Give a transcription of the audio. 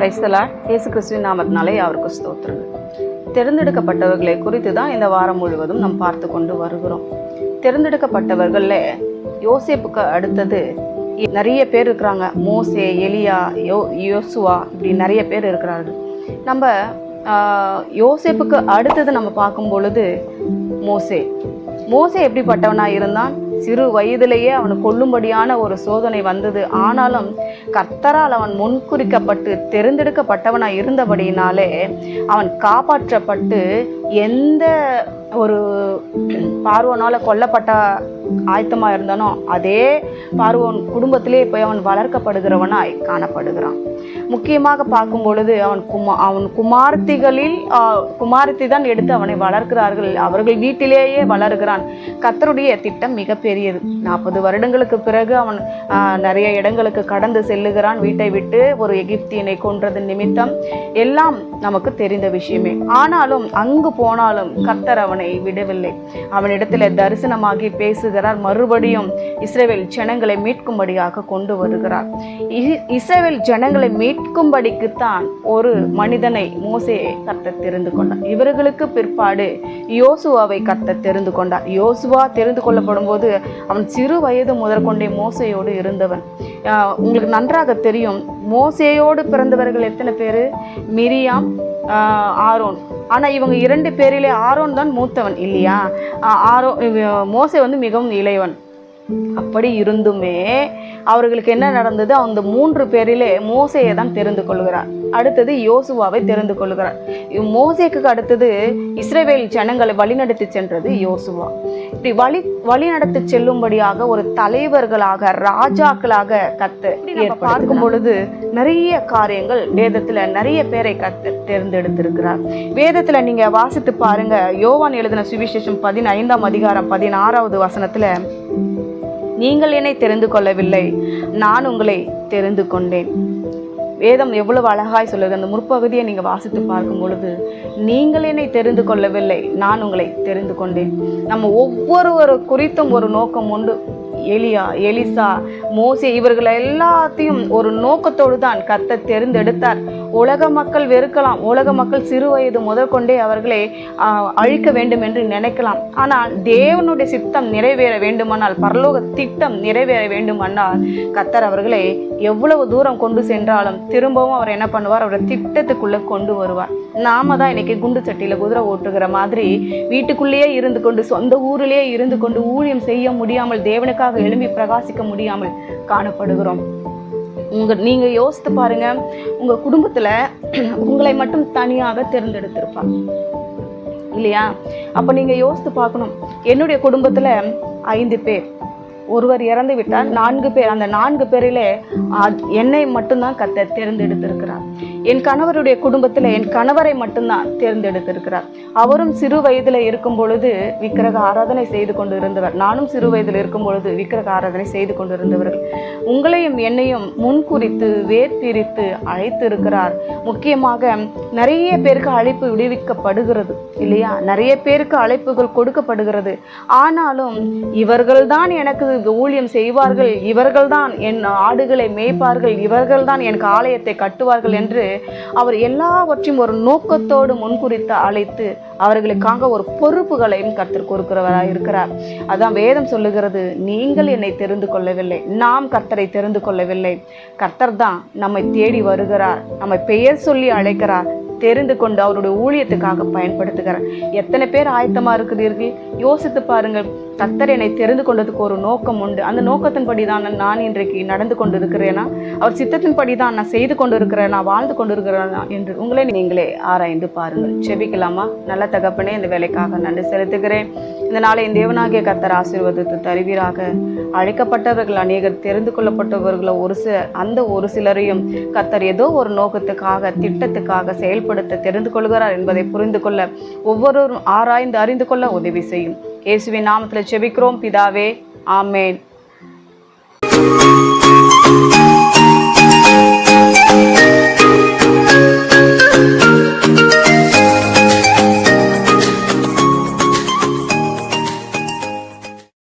கிறிஸ்தலா இயேசு கிறிஸ்துவின் நாமத்தினாலே அவருக்கு ஸ்தோத்திரங்கள். தேர்ந்தெடுக்கப்பட்டவர்களை குறித்து தான் இந்த வாரம் முழுவதும் நாம் பார்த்து கொண்டு வருகிறோம். தேர்ந்தெடுக்கப்பட்டவர்களில் யோசேப்புக்கு அடுத்தது நிறைய பேர் இருக்கிறாங்க. மோசே எலியா யோ யோசுவா இப்படி நிறைய பேர் இருக்கிறார்கள். நம்ம யோசேப்புக்கு அடுத்தது நம்ம பார்க்கும் பொழுது மோசே. மோசே எப்படிப்பட்டவனா இருந்தான்? சிறு வயதிலேயே அவன் கொல்லும்படியான ஒரு சோதனை வந்தது. ஆனாலும் கர்த்தரால் அவன் முன்குறிக்கப்பட்டு தெரிந்தெடுக்கப்பட்டவனாக இருந்தபடியினாலே அவன் காப்பாற்றப்பட்டு எந்த ஒரு பார்வனால கொல்லப்பட்ட ஆயத்தமாக இருந்தானோ அதே பார்வோன் குடும்பத்திலே போய் அவன் வளர்க்கப்படுகிறவனாய் காணப்படுகிறான். முக்கியமாக பார்க்கும் பொழுது அவன் குமா அவன் குமார்த்திகளில் குமார்த்தி குமாரத்தி தான் எடுத்து அவனை வளர்க்கிறார்கள். அவர்கள் வீட்டிலேயே வளர்கிறான். கர்த்தருடைய திட்டம் மிகப்பெரியது. நாற்பது வருடங்களுக்கு பிறகு அவன் நிறைய இடங்களுக்கு கடந்து செல்லுகிறான். வீட்டை விட்டு ஒரு எகிப்தியனை கொன்றது நிமித்தம் எல்லாம் நமக்கு தெரிந்த விஷயமே. ஆனாலும் அங்கு போனாலும் கர்த்தர் அவனை விடவில்லை. அவனிடத்தில் தரிசனமாகி பேசுகிறார். மறுபடியும் இஸ்ரேவேல் ஜனங்களை மீட்கும்படியாக கொண்டு வருகிறார். இ- ஜனங்களை மீட்கும்படிக்குத்தான் ஒரு மனிதனை மோசையை கர்த்தர் தெரிந்து கொண்டார். இவர்களுக்கு பிற்பாடு யோசுவாவை கர்த்தர் தெரிந்து கொண்டார். யோசுவா தெரிந்து கொள்ளப்படும் போது அவன் சிறு வயது முதற்கொண்டே மோசையோடு இருந்தவன். உங்களுக்கு நன்றாக தெரியும். மோசேயோடு பிறந்தவர்கள் எத்தனை பேர்? Miriam Aaron. ஆனால் இவங்க இரண்டு பேரிலே ஆரோன் தான் மூத்தவன் இல்லையா? ஆரோ இவ- மோசே வந்து மிகவும் இளையவன். அப்படி இருந்துமே அவர்களுக்கு என்ன நடந்தது? அந்த மூன்று பேரிலே மோசையை தான் தெரிந்து கொள்கிறார். அடுத்தது யோசுவாவை தெரிந்து கொள்கிறார். மோசேக்கு அடுத்தது இஸ்ரவேல் ஜனங்களை வழிநடத்தி சென்றது யோசுவா. இப்படி வழி வழிநடத்தி செல்லும்படியாக ஒரு தலைவர்களாக ராஜாக்களாக கத்து பார்க்கும் பொழுது நிறைய காரியங்கள் வேதத்துல நிறைய பேரை கத்து தேர்ந்தெடுத்திருக்கிறார். வேதத்துல நீங்க வாசித்து பாருங்க. யோவான் எழுதின சுவிசேஷம் பதினைந்தாம் அதிகாரம் பதினாறாவது வசனத்துல நீங்கள் என்னை தெரிந்து கொள்ளவில்லை. நான் உங்களை தெரிந்து கொண்டேன். வேதம் எவ்வளவு அழகாய் சொல்லுது. அந்த முற்பகுதியை நீங்கள் வாசித்து பார்க்கும் பொழுது நீங்கள் என்னை தெரிந்து கொள்ளவில்லை நான் உங்களை தெரிந்து கொண்டேன். நம்ம ஒவ்வொருவரு குறித்தும் ஒரு நோக்கம் உண்டு. எலியா எலிசா மோசி இவர்கள் எல்லாத்தையும் ஒரு நோக்கத்தோடு தான் கத்த தெரிந்தெடுத்தார். உலக மக்கள் வெறுக்கலாம். உலக மக்கள் சிறு வயது முதற்கொண்டே அவர்களை அழிக்க வேண்டும் என்று நினைக்கலாம். ஆனால் தேவனுடைய சித்தம் நிறைவேற வேண்டுமானால் பரலோக திட்டம் நிறைவேற வேண்டுமானால் கத்தர் அவர்களை எவ்வளவு தூரம் கொண்டு சென்றாலும் திரும்பவும் அவர் என்ன பண்ணுவார்? அவரை திட்டத்துக்குள்ளே கொண்டு வருவார். நாம தான் இன்னைக்கு குண்டு சட்டியில் குதிரை ஓட்டுகிற மாதிரி வீட்டுக்குள்ளேயே இருந்து கொண்டு சொந்த ஊரிலேயே இருந்து கொண்டு ஊழியம் செய்ய முடியாமல் தேவனுக்காக எழும்பி பிரகாசிக்க முடியாமல் காணப்படுகிறோம். உங்க நீங்க யோசித்து பாருங்க. உங்க குடும்பத்துல உங்களை மட்டும் தனியாக தேர்ந்தெடுத்திருப்பாங்க. இல்லையா? அப்ப நீங்க யோசித்து பார்க்கணும். என்னுடைய குடும்பத்துல ஐந்து பேர். ஒருவர் இறந்து விட்டால் நான்கு பேர் அந்த நான்கு பேரிலே என்னை மட்டும்தான் கத்த தேர்ந்தெடுத்திருக்கிறார். என் கணவருடைய குடும்பத்தில் என் கணவரை மட்டும்தான் தேர்ந்தெடுத்திருக்கிறார். அவரும் சிறு வயதில் இருக்கும் பொழுது விக்கிரக ஆராதனை செய்து கொண்டு இருந்தவர் நானும் சிறு வயதில் இருக்கும் பொழுது விக்கிரக ஆராதனை செய்து கொண்டு இருந்தவர்கள் உங்களையும் என்னையும் முன்குறித்து வேர்பிரித்து அழைத்து இருக்கிறார் முக்கியமாக நிறைய பேருக்கு அழைப்பு விடுவிக்கப்படுகிறது இல்லையா? நிறைய பேருக்கு அழைப்புகள் கொடுக்கப்படுகிறது. ஆனாலும் இவர்கள்தான் எனக்கு ஊழியம் செய்வார்கள் இவர்கள்தான் என் ஆடுகளை மேய்ப்பார்கள் இவர்கள்தான் எனக்கு ஆலயத்தை கட்டுவார்கள் என்று அவர் எல்லாவற்றையும் ஒரு நோக்கத்தோடு முன்குறித்து அழைத்து அவர்களுக்காக ஒரு பொறுப்புகளையும் கர்த்தர் கொடுக்கிறவராக இருக்கிறார் அதான் வேதம் சொல்லுகிறது நீங்கள் என்னை தெரிந்து கொள்ளவில்லை நாம் கர்த்தரை தெரிந்து கொள்ளவில்லை. கர்த்தர் தான் நம்மை தேடி வருகிறார் நம்மை பெயர் சொல்லி அழைக்கிறார் தெரிந்து கொண்டு அவருடைய ஊழியத்துக்காக பயன்படுத்துகிறார். எத்தனை பேர் ஆயத்தமாக இருக்கிறீர்கள் யோசித்து பாருங்கள் கத்தர் என்னை தெரிந்து கொண்டதுக்கு ஒரு நோக்கம் உண்டு. அந்த நோக்கத்தின்படி தான் நான் இன்றைக்கு நடந்து கொண்டு இருக்கிறேனா அவர் சித்தத்தின்படி தான் நான் செய்து கொண்டு இருக்கிறேனா வாழ்ந்து கொண்டு இருக்கிறேனா என்று உங்களை நீங்களே ஆராய்ந்து பாருங்கள். செபிக்கலாமா? நல்ல தகப்பனே இந்த வேலைக்காக நன்றி செலுத்துகிறேன். இந்த நாளை என் தேவனாகிய கத்தர் ஆசீர்வதித்து தருவீராக. அழைக்கப்பட்டவர்கள் அநேகர் தெரிந்து கொள்ளப்பட்டவர்களோ ஒரு சில அந்த ஒரு சிலரையும் கத்தர் ஏதோ ஒரு நோக்கத்துக்காக திட்டத்துக்காக செயல்படுத்த தெரிந்து கொள்கிறார் என்பதை புரிந்து கொள்ள ஒவ்வொருவரும் ஆராய்ந்து அறிந்து கொள்ள உதவி செய்யும். இயேசுவின் நாமத்தில் செபிக்கிறோம் பிதாவே ஆமேன்.